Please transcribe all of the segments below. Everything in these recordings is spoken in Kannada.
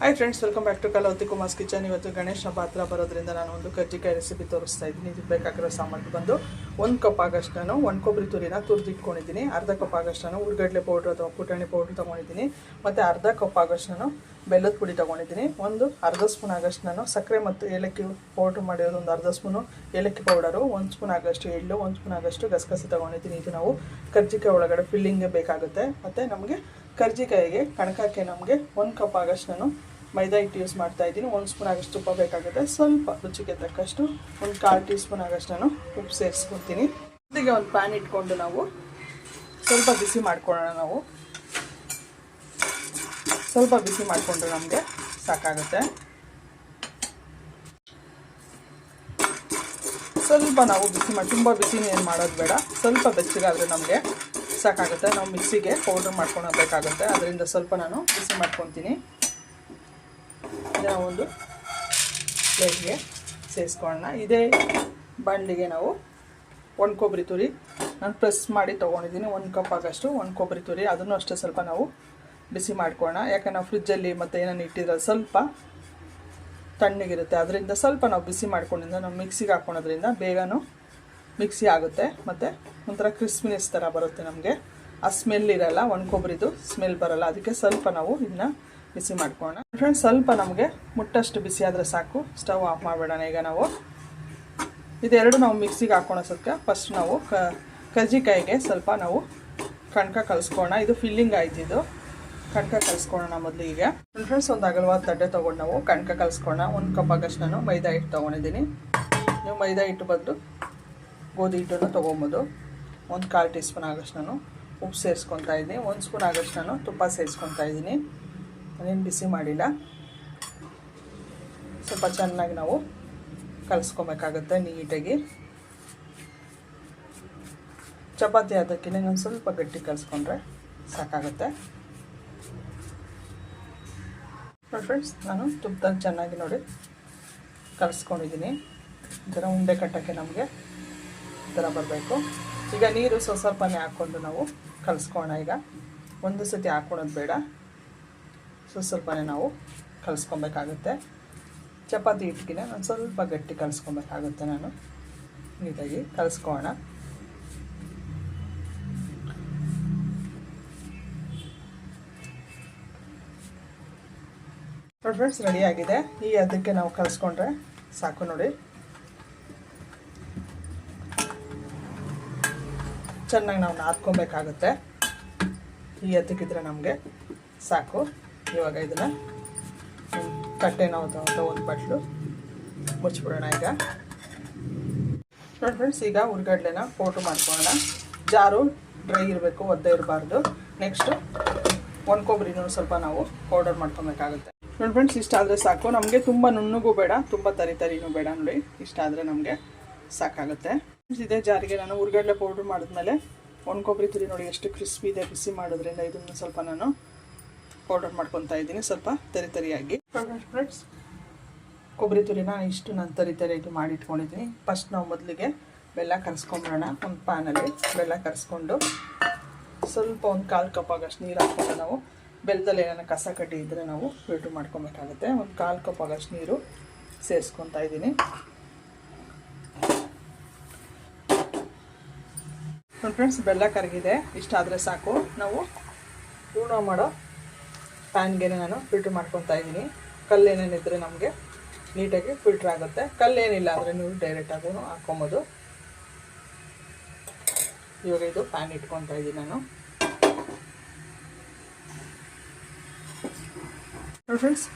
Hi friends welcome back to Kalavathi Kumar's kitchen ಇವತ್ತು ಗಣೇಶ ಹಬ್ಬ ಹತ್ರ ಬರೋದ್ರಿಂದ ನಾನು ಒಂದು ಕಜ್ಜಿಕಾಯಿ ರೆಸಿಪಿ ತೋರಿಸ್ತಾ ಇದ್ದೀನಿ. ಇದಕ್ಕೆ ಬೇಕಾಗಿರೋ ಸಾಮಾನು ಬಂದು ಒಂದು ಕಪ್ ಆಗಷ್ಟು ನಾನು ಒಂದು ಕೊಬ್ಬರಿ ತುರಿನ ತುರಿದು ಇಟ್ಕೊಂಡಿದ್ದೀನಿ ಅರ್ಧ ಕಪ್ ಆಗಷ್ಟು ನಾನು ಉರ್ಗಡ್ಲೆ ಪೌಡ್ರ್ ಅಥವಾ ಪುಟಾಣಿ ಪೌಡ್ರ್ ತೊಗೊಂಡಿದ್ದೀನಿ. ಮತ್ತು ಅರ್ಧ ಕಪ್ ಆಗಷ್ಟು ನಾನು ಬೆಲ್ಲದ ಪುಡಿ ತೊಗೊಂಡಿದ್ದೀನಿ. ಒಂದು ಅರ್ಧ ಸ್ಪೂನ್ ಆಗಷ್ಟು ನಾನು ಸಕ್ಕರೆ ಮತ್ತು ಏಲಕ್ಕಿ ಪೌಡ್ರ್ ಮಾಡಿರೋದು ಒಂದು ಅರ್ಧ ಸ್ಪೂನು ಏಲಕ್ಕಿ ಪೌಡರು ಒಂದು ಸ್ಪೂನ್ ಆಗಷ್ಟು ಎಳ್ಳು, ಒಂದು ಸ್ಪೂನ್ ಆಗಷ್ಟು ಗಸಗಸೆ ತೊಗೊಂಡಿದ್ದೀನಿ. ಇದು ನಾವು ಕರ್ಜಿಕಾಯಿ ಒಳಗಡೆ ಫಿಲ್ಲಿಂಗ್ಗೆ ಬೇಕಾಗುತ್ತೆ. ಮತ್ತು ನಮಗೆ ಕರ್ಜಿಕಾಯಿಗೆ ಕಣಕಕ್ಕೆ ನಮಗೆ ಒಂದು ಕಪ್ ಆಗಷ್ಟು ನಾನು ಮೈದಾ ಹಿಟ್ಟು ಯೂಸ್ ಮಾಡ್ತಾ ಇದ್ದೀನಿ. ಒಂದು ಸ್ಪೂನ್ ಆಗಷ್ಟು ತುಪ್ಪ ಬೇಕಾಗುತ್ತೆ. ಸ್ವಲ್ಪ ರುಚಿಗೆ ತಕ್ಕಷ್ಟು ಒಂದು ಕಾಲು ಟೀ ಸ್ಪೂನ್ ಆಗಷ್ಟು ನಾನು ಉಪ್ಪು ಸೇರಿಸ್ಕೊತೀನಿ ಇದಕ್ಕೆ ಒಂದು ಪ್ಯಾನ್ ಇಟ್ಕೊಂಡು ನಾವು ಸ್ವಲ್ಪ ಬಿಸಿ ಮಾಡ್ಕೊಳ್ಳೋಣ ನಾವು. ಸ್ವಲ್ಪ ಬಿಸಿ ಮಾಡಿಕೊಂಡ್ರೆ ನಮಗೆ ಸಾಕಾಗುತ್ತೆ. ಸ್ವಲ್ಪ ನಾವು ಬಿಸಿ ಮಾಡಿ, ತುಂಬ ಬಿಸಿನೇನು ಮಾಡೋದು ಬೇಡ. ಸ್ವಲ್ಪ ಬೆಚ್ಚಗಾದರೆ ನಮಗೆ ಸಾಕಾಗುತ್ತೆ. ನಾವು ಮಿಕ್ಸಿಗೆ ಪೌಡ್ರ್ ಮಾಡ್ಕೊಳಬೇಕಾಗುತ್ತೆ ಅದರಿಂದ ಸ್ವಲ್ಪ ನಾನು ಬಿಸಿ ಮಾಡ್ಕೊತೀನಿ. ಇದನ್ನು ಒಂದು ಪ್ಲೇಟ್ಗೆ ಸೇರಿಸ್ಕೊಳ್ಳೋಣ. ಇದೇ ಬಾಣಲಿಗೆ ನಾವು ಒಂದು ಕೊಬ್ಬರಿ ತುರಿ ನಾನು ಪ್ರೆಸ್ ಮಾಡಿ ತೊಗೊಂಡಿದ್ದೀನಿ. ಒಂದು ಕಪ್ ಆಗಷ್ಟು ಒಂದು ಕೊಬ್ಬರಿ ತುರಿ. ಅದನ್ನು ಅಷ್ಟೇ ಸ್ವಲ್ಪ ನಾವು ಬಿಸಿ ಮಾಡ್ಕೊಳ್ಳೋಣ. ಯಾಕೆ ನಾವು ಫ್ರಿಜ್ಜಲ್ಲಿ ಮತ್ತು ಏನೇನು ಇಟ್ಟಿದ್ರೆ ಸ್ವಲ್ಪ ತಣ್ಣಗಿರುತ್ತೆ. ಅದರಿಂದ ಸ್ವಲ್ಪ ನಾವು ಬಿಸಿ ಮಾಡ್ಕೊಂಡಿಂದ ನಾವು ಮಿಕ್ಸಿಗೆ ಹಾಕ್ಕೊಳೋದ್ರಿಂದ ಬೇಗನೂ ಮಿಕ್ಸಿ ಆಗುತ್ತೆ. ಮತ್ತು ಒಂಥರ ಕ್ರಿಸ್ಪಿನೆಸ್ ಥರ ಬರುತ್ತೆ ನಮಗೆ. ಆ ಸ್ಮೆಲ್ ಇರಲ್ಲ ಒಣ ಕೊಬ್ಬರಿದು ಸ್ಮೆಲ್ ಬರಲ್ಲ. ಅದಕ್ಕೆ ಸ್ವಲ್ಪ ನಾವು ಇದನ್ನ ಬಿಸಿ ಮಾಡ್ಕೋಣ ಫ್ರೆಂಡ್ಸ್ ಸ್ವಲ್ಪ ನಮಗೆ ಮುಟ್ಟಷ್ಟು ಬಿಸಿ ಆದರೆ ಸಾಕು. ಸ್ಟವ್ ಆಫ್ ಮಾಡಿಬಿಡೋಣ ಈಗ ನಾವು. ಇದೆರಡು ನಾವು ಮಿಕ್ಸಿಗೆ ಹಾಕೋಣ ಸ್ವಲ್ಪ ಫಸ್ಟ್ ನಾವು ಕ ಕಜ್ಜಿಕಾಯಿಗೆ ಸ್ವಲ್ಪ ನಾವು ಕಣಕ ಕಲಿಸ್ಕೋಣ ಇದು ಫಿಲ್ಲಿಂಗ್ ಆಯ್ತು ಇದು. ಕಣಕ ಕಲಿಸ್ಕೊಳ್ಳೋಣ ಈಗ. ಫ್ರೆಂಡ್ಸ್ ಒಂದು ಅಗಲವಾದ ತಟ್ಟೆ ತೊಗೊಂಡು ನಾವು ಕಣಕ ಕಲಿಸ್ಕೊಳ್ಳೋಣ. ಒಂದು ಕಪ್ ಆಗಷ್ಟು ನಾನು ಮೈದಾ ಹಿಟ್ಟು ತೊಗೊಂಡಿದ್ದೀನಿ. ನೀವು ಮೈದಾ ಹಿಟ್ಟು ಬದಲು ಗೋಧಿ ಹಿಟ್ಟನ್ನು ತೊಗೊಬೋದು. ಒಂದು ಕಾಲು ಟೀ ಸ್ಪೂನ್ ಆಗೋಷ್ಟು ನಾನು ಉಪ್ಪು ಸೇರಿಸ್ಕೊತಾ ಇದ್ದೀನಿ. ಒಂದು ಸ್ಪೂನ್ ಆಗೋಷ್ಟು ನಾನು ತುಪ್ಪ ಸೇರಿಸ್ಕೊತಾ ಇದ್ದೀನಿ. ನಾನೇನು ಬಿಸಿ ಮಾಡಿಲ್ಲ. ಸ್ವಲ್ಪ ಚೆನ್ನಾಗಿ ನಾವು ಕಲಸ್ಕೊಬೇಕಾಗುತ್ತೆ ನೀಟಾಗಿ. ಚಪಾತಿ ಅದಕ್ಕಿಂತ ಇನ್ನೊಂದು ಸ್ವಲ್ಪ ಗಟ್ಟಿ ಕಲಿಸ್ಕೊಂಡ್ರೆ ಸಾಕಾಗುತ್ತೆ. ನೋಡಿ ಫ್ರೆಂಡ್ಸ್ ನಾನು ತುಪ್ಪದಲ್ಲಿ ಚೆನ್ನಾಗಿ ನೋಡಿ ಕಲಸ್ಕೊಂಡಿದ್ದೀನಿ. ಈ ಥರ ಉಂಡೆ ಕಟ್ಟೋಕ್ಕೆ ನಮಗೆ ಥರ ಬರಬೇಕು. ಈಗ ನೀರು ಸ್ವಲ್ಪ ಸ್ವಲ್ಪನೇ ಹಾಕ್ಕೊಂಡು ನಾವು ಕಲಿಸ್ಕೋಣ ಈಗ. ಒಂದು ಸತಿ ಹಾಕ್ಕೊಳೋದು ಬೇಡ. ಸ್ವಲ್ಪ ಸ್ವಲ್ಪನೇ ನಾವು ಕಲಿಸ್ಕೊಬೇಕಾಗುತ್ತೆ. ಚಪಾತಿ ಹಿಟ್ಟಿಗೆ ನಾನು ಸ್ವಲ್ಪ ಗಟ್ಟಿ ಕಲಿಸ್ಕೊಬೇಕಾಗುತ್ತೆ ನಾನು. ನೀಟಾಗಿ ಕಲಿಸ್ಕೋಣ ನೋಡಿ ಫ್ರೆಂಡ್ಸ್ ರೆಡಿಯಾಗಿದೆ ಈ ಅದಕ್ಕೆ ನಾವು ಕಲಿಸ್ಕೊಂಡ್ರೆ ಸಾಕು ನೋಡಿ. ಚೆನ್ನಾಗಿ ನಾವು ನಾದ್ಕೊಬೇಕಾಗುತ್ತೆ ಈ ಎತ್ತಕ್ಕಿದ್ರೆ ನಮಗೆ ಸಾಕು. ಇವಾಗ ಇದನ್ನು ತಟ್ಟೆ ನಾವು ಒಂದು ಬಟ್ಲು ಮುಚ್ಚಿಬಿಡೋಣ ಈಗ. ನೋಡಿ ಫ್ರೆಂಡ್ಸ್ ಈಗ ಉರ್ಗಡ್ಲೆನ ಫೋಟೋ ಮಾಡ್ಕೊಳ್ಳೋಣ. ಜಾರು ಡ್ರೈ ಇರಬೇಕು, ಒದ್ದೆ ಇರಬಾರ್ದು. ನೆಕ್ಸ್ಟು ಒಂದು ಕೊಬ್ಬರಿನೂ ಸ್ವಲ್ಪ ನಾವು ಪೌಡರ್ ಮಾಡ್ಕೊಬೇಕಾಗುತ್ತೆ. ನೋಡಿ ಫ್ರೆಂಡ್ಸ್ ಇಷ್ಟ ಆದರೆ ಸಾಕು. ನಮಗೆ ತುಂಬ ನುಣ್ಣಗೂ ಬೇಡ, ತುಂಬ ತರಿ ತರಿನೂ ಬೇಡ ನೋಡಿ. ಇಷ್ಟ ಆದರೆ ನಮಗೆ ಸಾಕಾಗುತ್ತೆ. ಇದೇ ಜಾರಿಗೆ ನಾನು ಉರ್ಗಡ್ಲೆ ಪೌಡ್ರ್ ಮಾಡಿದ್ಮೇಲೆ ಒಣ ಕೊಬ್ಬರಿ ತುರಿ ನೋಡಿ ಎಷ್ಟು ಕ್ರಿಸ್ಪಿ ಇದೆ ಬಿಸಿ ಮಾಡೋದ್ರಿಂದ ಇದನ್ನು ಸ್ವಲ್ಪ ನಾನು ಪೌಡರ್ ಮಾಡ್ಕೊತಾ ಇದ್ದೀನಿ. ಸ್ವಲ್ಪ ತರಿ ತರಿಯಾಗಿ. ಫ್ರೆಂಡ್ಸ್ ಕೊಬ್ಬರಿ ತುರಿನ ಇಷ್ಟು ನಾನು ತರಿ ತರಿಯಾಗಿ ಮಾಡಿ ಇಟ್ಕೊಂಡಿದ್ದೀನಿ. ಫಸ್ಟ್ ನಾವು ಮೊದಲಿಗೆ ಬೆಲ್ಲ ಕರೆಸ್ಕೊಂಬಿಡೋಣ ಒಂದು ಪ್ಯಾನಲ್ಲಿ ಬೆಲ್ಲ ಕರೆಸ್ಕೊಂಡು ಸ್ವಲ್ಪ ಒಂದು ಕಾಲು ಕಪ್ ಆಗಷ್ಟು ನೀರು ಹಾಕ್ಕೊಂಡು ನಾವು ಬೆಲ್ಲದಲ್ಲಿ ಏನಾರ ಕಸ ಕಡ್ಡಿ ಇದ್ದರೆ ನಾವು ಫಿಲ್ಟ್ರ್ ಮಾಡ್ಕೊಬೇಕಾಗುತ್ತೆ. ಒಂದು ಕಾಲು ಕಪ್ ಆಗಷ್ಟು ನೀರು ಸೇರಿಸ್ಕೊತಾ ಇದ್ದೀನಿ. ಫ್ರೆಂಡ್ಸ್ ಬೆಲ್ಲ ಕರಗಿದೆ. ಇಷ್ಟಾದರೆ ಸಾಕು. ನಾವು ಹೂರ್ಣ ಮಾಡೋ ಪ್ಯಾನ್ಗೆ ನಾನು ಫಿಲ್ಟ್ರ್ ಮಾಡ್ಕೊತಾ ಇದ್ದೀನಿ. ಕಲ್ಲೇನೇನಿದ್ರೆ ನಮಗೆ ನೀಟಾಗಿ ಫಿಲ್ಟ್ರ್ ಆಗುತ್ತೆ. ಕಲ್ಲೇನಿಲ್ಲ ಆದರೆ ನೀವು ಡೈರೆಕ್ಟಾಗೂ ಹಾಕ್ಕೊಬೋದು ಇವಾಗ ಇದು ಪ್ಯಾನ್ ಇಟ್ಕೊತಾ ಇದ್ದೀನಿ ನಾನು. ನೋಡಿ ಫ್ರೆಂಡ್ಸ್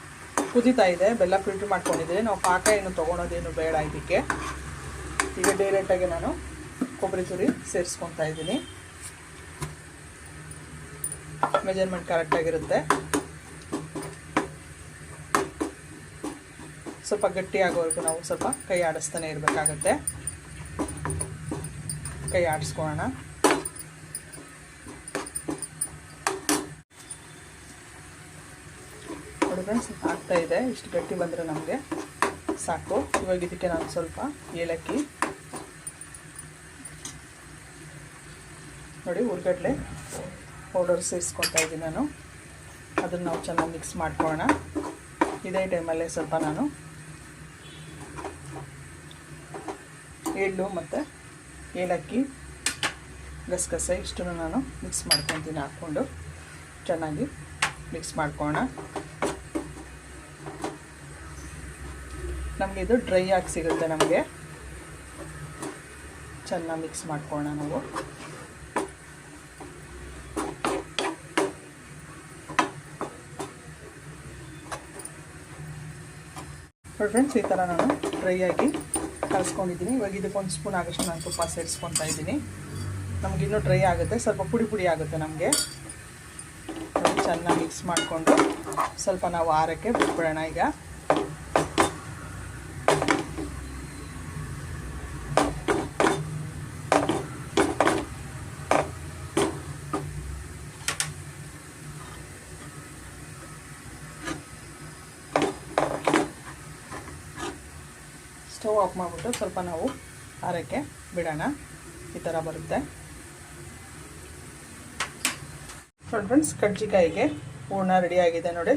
ಕುದೀತಾ ಇದೆ. ಬೆಲ್ಲ ಫಿಲ್ಟ್ರ್ ಮಾಡ್ಕೊಂಡಿದ್ದೀನಿ. ನಾವು ಪಾಕ ಏನು ತೊಗೊಳೋದೇನು ಬೇಡ ಇದಕ್ಕೆ. ಈಗ ಡೈರೆಕ್ಟಾಗಿ ನಾನು ಕೊಬ್ಬರಿ ತುರಿ ಸೇರಿಸ್ಕೊತಾ ಇದ್ದೀನಿ. ಮೆಜರ್ಮೆಂಟ್ ಕರೆಕ್ಟಾಗಿರುತ್ತೆ ಸ್ವಲ್ಪ ಗಟ್ಟಿ ಆಗೋವರೆಗೂ ನಾವು ಸ್ವಲ್ಪ ಕೈ ಆಡಿಸ್ತಾನೆ ಇರಬೇಕಾಗತ್ತೆ. ಕೈ ಆಡಿಸ್ಕೊಳ್ಳೋಣ. ನೋಡಿ ಫ್ರೆಂಡ್ಸ್ ಆಗ್ತಾ ಇದೆ. ಇಷ್ಟು ಗಟ್ಟಿ ಬಂದರೆ ನಮಗೆ ಸಾಕು. ಇವಾಗ ಇದಕ್ಕೆ ನಾನು ಸ್ವಲ್ಪ ಏಲಕ್ಕಿ ನೋಡಿ ಉರ್ಗಡ್ಲೆ ಪೌಡರ್ ಸೇರಿಸ್ಕೊತಾ ಇದ್ದೀನಿ ನಾನು. ಅದನ್ನು ನಾವು ಚೆನ್ನಾಗಿ ಮಿಕ್ಸ್ ಮಾಡ್ಕೊಳ್ಳೋಣ. ಇದೇ ಟೈಮಲ್ಲೇ ಸ್ವಲ್ಪ ನಾನು ಎಳ್ಳು ಮತ್ತು ಏಲಕ್ಕಿ ಗಸಗಸೆ ಇಷ್ಟನ್ನು ನಾನು ಮಿಕ್ಸ್ ಮಾಡ್ಕೊತೀನಿ ಹಾಕ್ಕೊಂಡು ಚೆನ್ನಾಗಿ ಮಿಕ್ಸ್ ಮಾಡ್ಕೊಳ್ಳೋಣ. ನಮಗೆ ಇದು ಡ್ರೈ ಆಗಿ ಸಿಗುತ್ತೆ ನಮಗೆ. ಚೆನ್ನಾಗಿ ಮಿಕ್ಸ್ ಮಾಡ್ಕೊಳ್ಳೋಣ ನಾವು. ನೋಡಿ ಫ್ರೆಂಡ್ಸ್ ಈ ಥರ ನಾನು ಡ್ರೈ ಆಗಿ ಕಲಿಸ್ಕೊಂಡಿದ್ದೀನಿ. ಇವಾಗ ಇದಕ್ಕೆ ಒಂದು ಸ್ಪೂನ್ ಆಗೋಷ್ಟು ನಾನು ತುಪ್ಪ ಸೇರಿಸ್ಕೊತಾ ಇದ್ದೀನಿ. ನಮ್ಗೆ ಇನ್ನೂ ಡ್ರೈ ಆಗುತ್ತೆ. ಸ್ವಲ್ಪ ಪುಡಿ ಪುಡಿ ಆಗುತ್ತೆ ನಮಗೆ. ಚೆನ್ನಾಗಿ ಮಿಕ್ಸ್ ಮಾಡಿಕೊಂಡು ಸ್ವಲ್ಪ ನಾವು ಆರಕ್ಕೆ ಬಿಟ್ಬಿಡೋಣ ಈಗ. ಸ್ಟವ್ ಆಫ್ ಮಾಡಿಬಿಟ್ಟು ಸ್ವಲ್ಪ ನಾವು ಆರಕ್ಕೆ ಬಿಡೋಣ. ಈ ಥರ ಬರುತ್ತೆ. ನೋಡಿ ಫ್ರೆಂಡ್ಸ್ ಕಡ್ಜಿಕಾಯಿಗೆ ಹೂರ್ಣ ರೆಡಿಯಾಗಿದೆ ನೋಡಿ.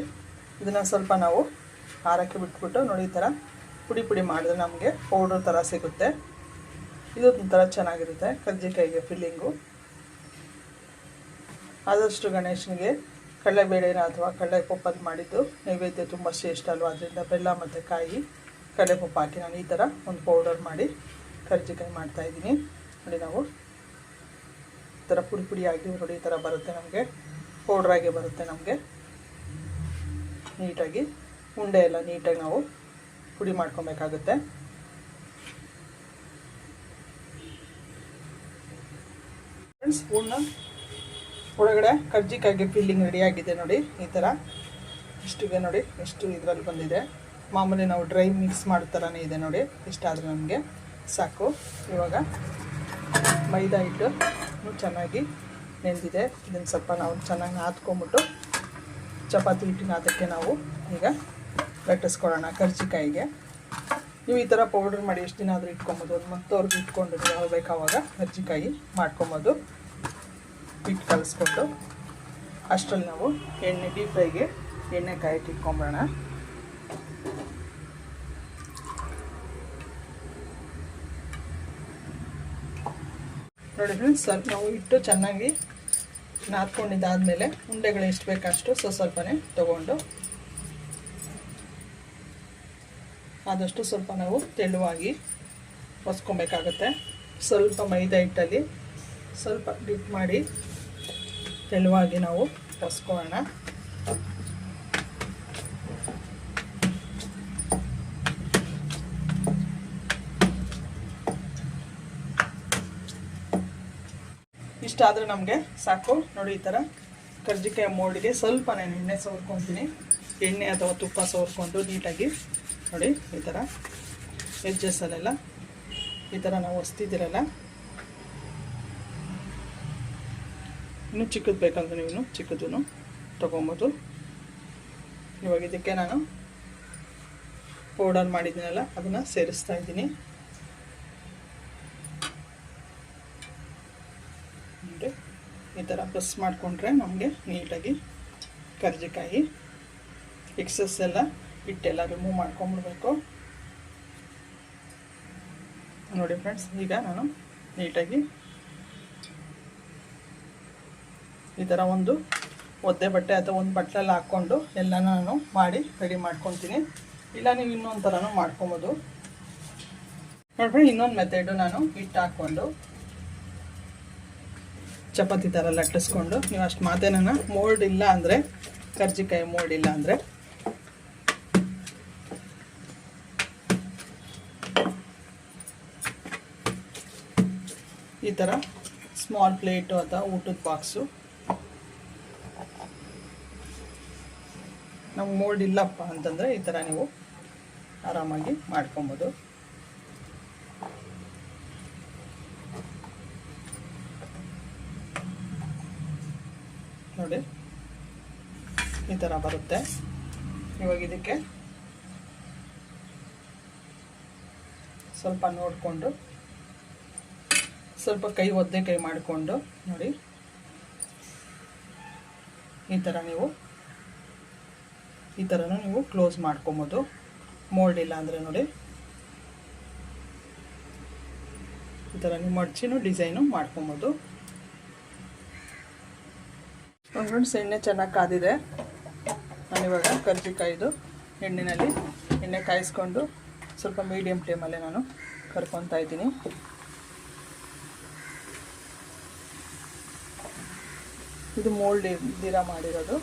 ಇದನ್ನು ಸ್ವಲ್ಪ ನಾವು ಆರಕ್ಕೆ ಬಿಟ್ಬಿಟ್ಟು ನೋಡಿ ಈ ಥರ ಪುಡಿ ಪುಡಿ ಮಾಡಿದ್ರೆ ನಮಗೆ ಪೌಡ್ರ್ ಥರ ಸಿಗುತ್ತೆ. ಇದು ಒಂಥರ ಚೆನ್ನಾಗಿರುತ್ತೆ ಕರ್ಜಿಕಾಯಿಗೆ ಫಿಲ್ಲಿಂಗು ಆದಷ್ಟು ಗಣೇಶನಿಗೆ ಕಡಲೆಬೇಳೆನ ಅಥವಾ ಕಡಲೆ ಪಪ್ಪದ್ದು ಮಾಡಿದ್ದು ನೈವೇದ್ಯ ತುಂಬ ಶ್ರೇಷ್ಠ ಅಲ್ವಾ? ಅದರಿಂದ ಬೆಲ್ಲ ಮತ್ತು ಕಾಯಿ. ಕಡಲೆಪಪ್ಪು ಹಾಕಿ ನಾನು ಈ ಥರ ಒಂದು ಪೌಡರ್ ಮಾಡಿ ಕರ್ಜಿಕಾಯಿ ಮಾಡ್ತಾಯಿದ್ದೀನಿ ನೋಡಿ ನಾವು. ಈ ಥರ ಪುಡಿ ಪುಡಿಯಾಗಿ ನೋಡಿ ಈ ಥರ ಬರುತ್ತೆ ನಮಗೆ. ಪೌಡ್ರಾಗೆ ಬರುತ್ತೆ ನಮಗೆ. ನೀಟಾಗಿ ಉಂಡೆ ಎಲ್ಲ ನೀಟಾಗಿ ನಾವು ಪುಡಿ ಮಾಡ್ಕೊಬೇಕಾಗುತ್ತೆ. ಫ್ರೆಂಡ್ಸ್ ಹೂರ್ಣ ಒಳಗಡೆ ಕರ್ಜಿಕಾಯಿಗೆ ಫಿಲ್ಲಿಂಗ್ ರೆಡಿಯಾಗಿದೆ ನೋಡಿ ಈ ಥರ ಇಷ್ಟಿಗೆ ನೋಡಿ ಎಷ್ಟು ಇದರಲ್ಲಿ ಬಂದಿದೆ. ಮಾಮೂಲಿ ನಾವು ಡ್ರೈ ಮಿಕ್ಸ್ ಮಾಡೋ ಥರನೇ ಇದೆ ನೋಡಿ ಇಷ್ಟಾದರೆ ನಮಗೆ ಸಾಕು. ಇವಾಗ ಮೈದಾ ಹಿಟ್ಟು ಚೆನ್ನಾಗಿ ನೆಂದಿದೆ. ಇದನ್ನು ಸ್ವಲ್ಪ ನಾವು ಚೆನ್ನಾಗಿ ನಾದ್ಕೊಂಬಿಟ್ಟು ಚಪಾತಿ ಹಿಟ್ಟಿನ ಅದಕ್ಕೆ ನಾವು ಈಗ ಲಟ್ಟಿಸ್ಕೊಳ್ಳೋಣ ಕರ್ಜಿಕಾಯಿಗೆ. ನೀವು ಈ ಥರ ಪೌಡ್ರ್ ಮಾಡಿ ಎಷ್ಟು ದಿನ ಆದರೂ ಇಟ್ಕೊಬೋದು. ಒಂದು ಮತ್ತವ್ರಿಗೆ ಇಟ್ಕೊಂಡು ಬೇಕು ಅವಾಗ ಕರ್ಜಿಕಾಯಿ ಮಾಡ್ಕೊಬೋದು. ಹಿಟ್ಟು ಕಲಿಸ್ಕೊಂಡು ಅಷ್ಟರಲ್ಲಿ ನಾವು ಎಣ್ಣೆ ಡೀಪ್ ಫ್ರೈಗೆ ಎಣ್ಣೆ ಕಾಯಿಟ್ಟು ಇಟ್ಕೊಂಬಿಡೋಣ ನೋಡಿ ಫ್ರೆಂಡ್ಸ್ ಸ್ವಲ್ಪ ನಾವು ಇಟ್ಟು ಚೆನ್ನಾಗಿ ನಾದ್ಕೊಂಡಿದ್ದಾದಮೇಲೆ ಉಂಡೆಗಳು ಎಷ್ಟು ಬೇಕಷ್ಟು ಸೊ ಸ್ವಲ್ಪನೇ ತೊಗೊಂಡು ಆದಷ್ಟು ಸ್ವಲ್ಪ ನಾವು ತೆಳುವಾಗಿ ಹೊಸ್ಕೊಬೇಕಾಗುತ್ತೆ ಸ್ವಲ್ಪ ಮೈದಾ ಹಿಟ್ಟಲ್ಲಿ ಸ್ವಲ್ಪ ಡಿಪ್ ಮಾಡಿ ತೆಳುವಾಗಿ ನಾವು ಹೊಸ್ಕೊಳ್ಳೋಣ ಇಷ್ಟಾದರೆ ನಮಗೆ ಸಾಕು. ನೋಡಿ ಈ ಥರ ಕರ್ಜಿಕಾಯಿ ಮೋಡಿಗೆ ಸ್ವಲ್ಪ ನಾನು ಎಣ್ಣೆ ಸವರ್ಕೊತೀನಿ. ಎಣ್ಣೆ ಅಥವಾ ತುಪ್ಪ ಸವರ್ಕೊಂಡು ನೀಟಾಗಿ. ನೋಡಿ ಈ ಥರ ಎಜ್ಜಸ್ಸಲ್ಲೆಲ್ಲ ಈ ಥರ ನಾವು ಹೊಸ್ತಿದ್ದೀರಲ್ಲ. ಇನ್ನೂ ಚಿಕ್ಕದು ಬೇಕಂದ್ರೆ ನೀವು ಚಿಕ್ಕದೂ ತೊಗೊಬೋದು. ಇವಾಗ ಇದಕ್ಕೆ ನಾನು ಪೌಡರ್ ಮಾಡಿದ್ದೀನಲ್ಲ, ಅದನ್ನು ಸೇರಿಸ್ತಾ ಇದ್ದೀನಿ ನೋಡಿ ಈ ಥರ ಪ್ರೆಸ್ ಮಾಡಿಕೊಂಡ್ರೆ ನಮಗೆ ನೀಟಾಗಿ ಕರ್ಜಿಕಾಯಿ ಎಕ್ಸಸ್ ಎಲ್ಲ ಹಿಟ್ಟೆಲ್ಲ ರಿಮೂವ್ ಮಾಡ್ಕೊಂಬಿಡ್ಬೇಕು. ನೋಡಿ ಫ್ರೆಂಡ್ಸ್ ಈಗ ನಾನು ನೀಟಾಗಿ ಈ ಥರ ಒಂದು ಒದ್ದೆ ಬಟ್ಟೆ ಅಥವಾ ಒಂದು ಬಟ್ಟಲಲ್ಲಿ ಹಾಕ್ಕೊಂಡು ಎಲ್ಲನೂ ನಾನು ಮಾಡಿ ರೆಡಿ ಮಾಡ್ಕೊತೀನಿ ಇಲ್ಲ ನೀವು ಇನ್ನೊಂದು ಥರನೂ ಮಾಡ್ಕೊಬೋದು. ಫ್ರೆಂಡ್ಸ್ ಇನ್ನೊಂದು ಮೆಥಡು ನಾನು ಹಿಟ್ಟು ಹಾಕ್ಕೊಂಡು ಚಪಾತಿ ಥರ ಲಟ್ಟಿಸ್ಕೊಂಡು. ನೀವು ಅಷ್ಟು ಮಾತೇನ ಮೋಲ್ಡ್ ಇಲ್ಲ ಅಂದರೆ, ಕರ್ಜಿಕಾಯಿ ಮೋಲ್ಡ್ ಇಲ್ಲ ಅಂದರೆ. ಈ ಥರ ಸ್ಮಾಲ್ ಪ್ಲೇಟು ಅಥವಾ ಊಟದ ಬಾಕ್ಸು ನಮ್ಗೆ ಮೋಲ್ಡ್ ಇಲ್ಲಪ್ಪ ಅಂತಂದರೆ ಈ ಥರ ನೀವು ಆರಾಮಾಗಿ ಮಾಡ್ಕೊಬೋದು ನೋಡಿ ಈ ಥರ ಬರುತ್ತೆ. ಇವಾಗ ಇದಕ್ಕೆ ಸ್ವಲ್ಪ ನೋಡಿಕೊಂಡು, ಸ್ವಲ್ಪ ಕೈ ಒದ್ದೆ ಕೈ ಮಾಡಿಕೊಂಡು ನೋಡಿ. ಈ ಥರ ನೀವು, ಈ ಥರನೂ ನೀವು ಕ್ಲೋಸ್ ಮಾಡ್ಕೊಬೋದು. ಮೋಲ್ಡ್ ಇಲ್ಲ ಅಂದರೆ ನೋಡಿ. ಈ ಥರ ನೀವು ಮಡ್ಚಿನೂ ಡಿಸೈನು ಮಾಡ್ಕೊಬೋದು. ಫ್ರೆಂಡ್ಸ್ ಎಣ್ಣೆ ಚೆನ್ನಾಗಿ ಕಾದಿದೆ. ನಾನಿವಾಗ ಕರ್ಜಿಕಾಯ್ದು ಎಣ್ಣೆಯಲ್ಲಿ ಎಣ್ಣೆ ಕಾಯಿಸ್ಕೊಂಡು ಸ್ವಲ್ಪ ಮೀಡಿಯಮ್ ಫ್ಲೇಮಲ್ಲೇ ನಾನು ಕರ್ಕೊತಾ ಇದ್ದೀನಿ. ಇದು ಮೋಲ್ಡ್ ಇದ್ದೀರಾ ಮಾಡಿರೋದು.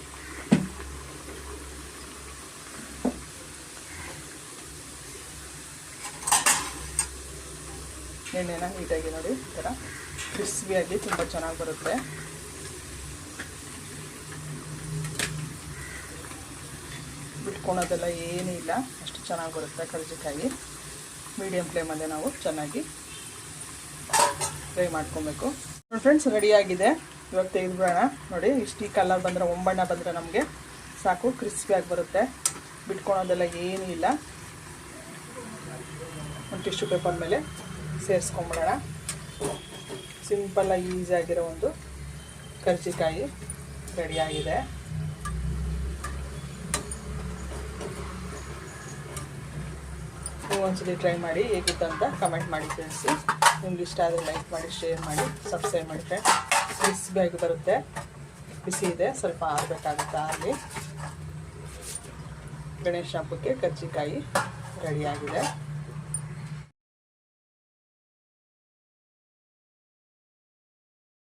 ಎಣ್ಣೆನ ನೀಟಾಗಿ ನೋಡಿ, ಈ ಥರ ಕ್ರಿಸ್ಪಿಯಾಗಿ ತುಂಬ ಚೆನ್ನಾಗಿ ಬರುತ್ತೆ. ಬಿಟ್ಕೊಳೋದೆಲ್ಲ ಏನೂ ಇಲ್ಲ. ಅಷ್ಟು ಚೆನ್ನಾಗಿ ಬರುತ್ತೆ ಕರ್ಜಿಕಾಯಿ. ಮೀಡಿಯಮ್ ಫ್ಲೇಮಲ್ಲೇ ನಾವು ಚೆನ್ನಾಗಿ ಫ್ರೈ ಮಾಡ್ಕೊಬೇಕು. ನೋಡಿ ಫ್ರೆಂಡ್ಸ್ ರೆಡಿಯಾಗಿದೆ ಇವಾಗ ತೆಗೆದುಬಿಡೋಣ ನೋಡಿ, ಇಷ್ಟು ಈ ಕಲರ್ ಬಂದರೆ, ಒಂಬಣ್ಣ ಬಂದರೆ ನಮಗೆ ಸಾಕು ಕ್ರಿಸ್ಪಿಯಾಗಿ ಬರುತ್ತೆ. ಬಿಟ್ಕೊಳೋದೆಲ್ಲ ಏನೂ ಇಲ್ಲ. ಒಂದು ಟಿಶ್ಯೂ ಪೇಪರ್ ಮೇಲೆ ಸೇರಿಸ್ಕೊಂಬಿಡೋಣ. ಸಿಂಪಲ್ಲಾಗಿ ಈಸಿಯಾಗಿರೋ ಒಂದು ಕರ್ಜಿಕಾಯಿ ರೆಡಿಯಾಗಿದೆ ನೀವು ಒಂದ್ಸಲಿ ಟ್ರೈ ಮಾಡಿ ಹೇಗಿತ್ತು ಅಂತ ಕಮೆಂಟ್ ಮಾಡಿ ತಿಳಿಸಿ ನಿಮ್ಗೆ ಇಷ್ಟ ಆದರೆ ಲೈಕ್ ಮಾಡಿ ಶೇರ್ ಮಾಡಿ ಸಬ್ಸ್ಕ್ರೈಬ್ ಮಾಡಿ ಫ್ರೆಂಡ್ಸ್ ಬಿಸಿಯಾಗಿ ಬರುತ್ತೆ. ಬಿಸಿ ಇದೆ, ಸ್ವಲ್ಪ ಆರಬೇಕಾಗುತ್ತೆ ಅಲ್ಲಿ. ಗಣೇಶ ಹಬ್ಬಕ್ಕೆ ಕಜ್ಜಿಕಾಯಿ ರೆಡಿಯಾಗಿದೆ